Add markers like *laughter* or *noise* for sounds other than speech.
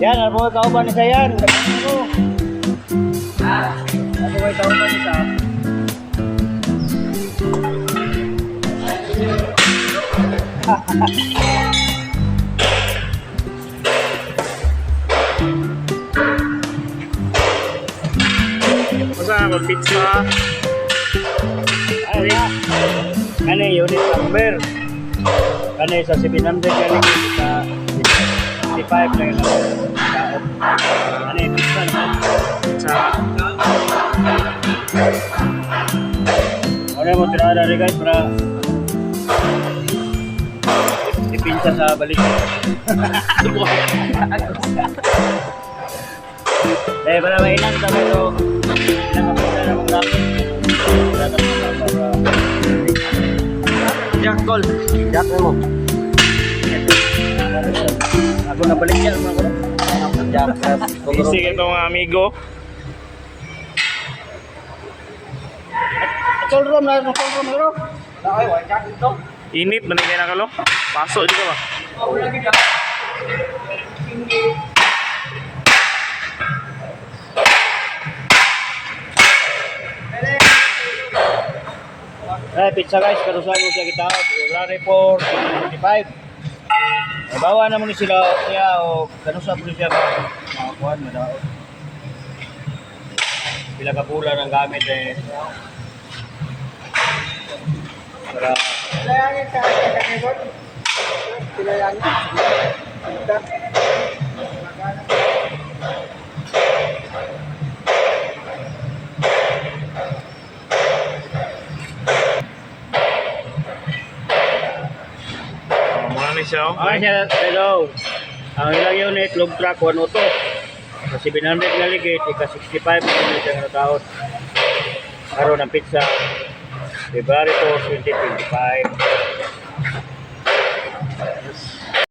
Yan, ano mo kauban ni sa yan? Ano? Ano mo kauban ni sa? Masa ako pizza. Ano yan? Ano yung unit number? Ano yung sa 700 galing sa 65 na yun. Ano yung pizza na? Pizza. Ano mo tirada rin guys para ipinsa sa balik. *laughs* Eh, para mainang sa pero nakapita na mga. Jack Call. Jack mo. Ako na balik yan. Isig itong amigo. Tol rom na, tol rom na. Ay, wala jack dito. Init, manigay na kalo. Paso dito ba? Eh, pizza guys, karusahan mo siya kita. February 4, 25. Eh, bawa naman sila siya o kanusa po siya ba? Mga kuhan, madaot. Pila ka pula ng gamit eh. Para Oh, muna ni siya. Okay siya, hello. Ang ilang unit, log truck, 1 auto. Sa 700 nga ligit, ika 65 ang unit ang nataon. Araw ng pizza. February 4, 2025.